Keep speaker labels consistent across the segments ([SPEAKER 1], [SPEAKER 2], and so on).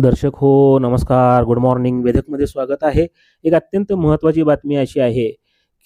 [SPEAKER 1] दर्शक हो नमस्कार. गुड मॉर्निंग वेदकमध्ये स्वागत आहे. एक अत्यंत महत्त्वाची बातमी अशी आहे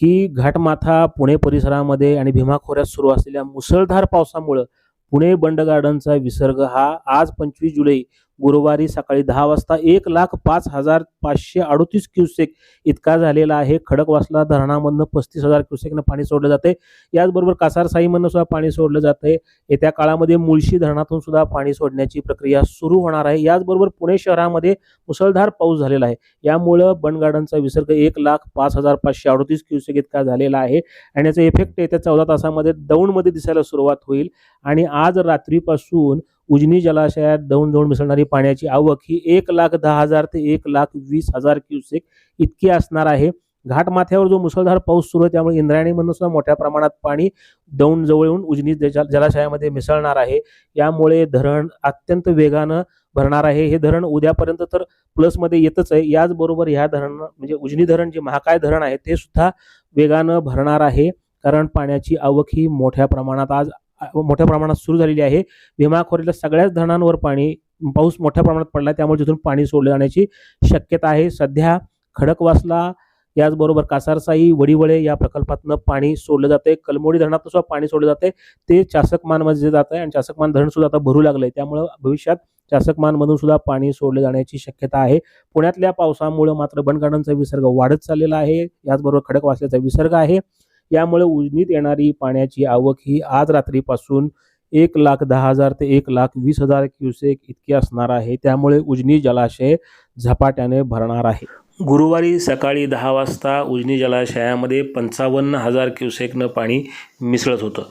[SPEAKER 1] की घाटमाथा पुणे परिसरामध्ये आणि भीमा खोऱ्यात सुरू असलेल्या मुसळधार पावसामुळं पुणे बंड गार्डनचा विसर्ग हा आज पंचवीस जुलै गुरुवारी सकाळी दहा वाजता एक लाख पाच हजार पाचशे अडोतीस क्युसेक इतका झालेला आहे. खडकवासला धरणामधनं पस्तीस हजार क्युसेकनं पाणी सोडलं जाते. याचबरोबर कासारसाईमधनं सुद्धा पाणी सोडलं जाते. येत्या काळामध्ये मुळशी धरणातून सुद्धा पाणी सोडण्याची प्रक्रिया सुरू होणार आहे. याचबरोबर पुणे शहरामध्ये मुसळधार पाऊस झालेला आहे. यामुळं बन गार्डनचा विसर्ग एक लाख पाच हजार पाचशे अडोतीस क्युसेक इतका झालेला आहे. आणि याचा इफेक्ट येत्या चौदा तासामध्ये दौंडमध्ये दिसायला सुरुवात होईल. आणि आज रात्रीपासून उजनी जलाशयात दौंड दौंड मिसळणारी पाण्याची आवक ही एक लाख दहा हजार ते एक लाख वीस हजार क्युसेक इतकी असणार आहे. घाटमाथ्यावर जो मुसळधार पाऊस सुरू आहे त्यामुळे इंद्रायणीमधून सुद्धा मोठ्या प्रमाणात पाणी दौंड जवळ येऊन उजनी जलाशयामध्ये मिसळणार आहे. यामुळे धरण अत्यंत वेगानं भरणार आहे. हे धरण उद्यापर्यंत तर प्लसमध्ये येतच आहे. याचबरोबर ह्या धरण म्हणजे उजनी धरण जे महाकाय धरण आहे ते सुद्धा वेगानं भरणार आहे. कारण पाण्याची आवक ही मोठ्या प्रमाणात आज मोठ्या प्रमाणात सुरू झालेली आहे. भीमाखोरीला सगळ्याच धरणांवर पाणी पाऊस मोठ्या प्रमाणात पडला त्यामुळे तिथून पाणी सोडलं जाण्याची शक्यता आहे. सध्या खडकवासला याचबरोबर कासारसाई वडीवळे या प्रकल्पातनं पाणी सोडलं जाते कलमोडी धरणातून सुद्धा पाणी सोडलं जाते ते चासकमानमध्ये जात आहे आणि चासकमान धरण सुद्धा आता भरू लागलंय. त्यामुळं भविष्यात चासकमानमधून सुद्धा पाणी सोडलं जाण्याची शक्यता आहे. पुण्यातल्या पावसामुळे मात्र बनगार्डनचा विसर्ग वाढत चाललेला आहे. याचबरोबर खडकवासल्याचा विसर्ग आहे. यामुळे उजनीत येणारी पाण्याची आवक ही आज रात्रीपासून एक लाख दहा हजार ते एक लाख वीस हजार क्युसेक इतकी असणार आहे. त्यामुळे उजनी जलाशय झपाट्याने भरणार आहे. गुरुवारी सकाळी दहा वाजता उजनी जलाशयामध्ये पंचावन्न हजार क्युसेकनं पाणी मिसळत होतं.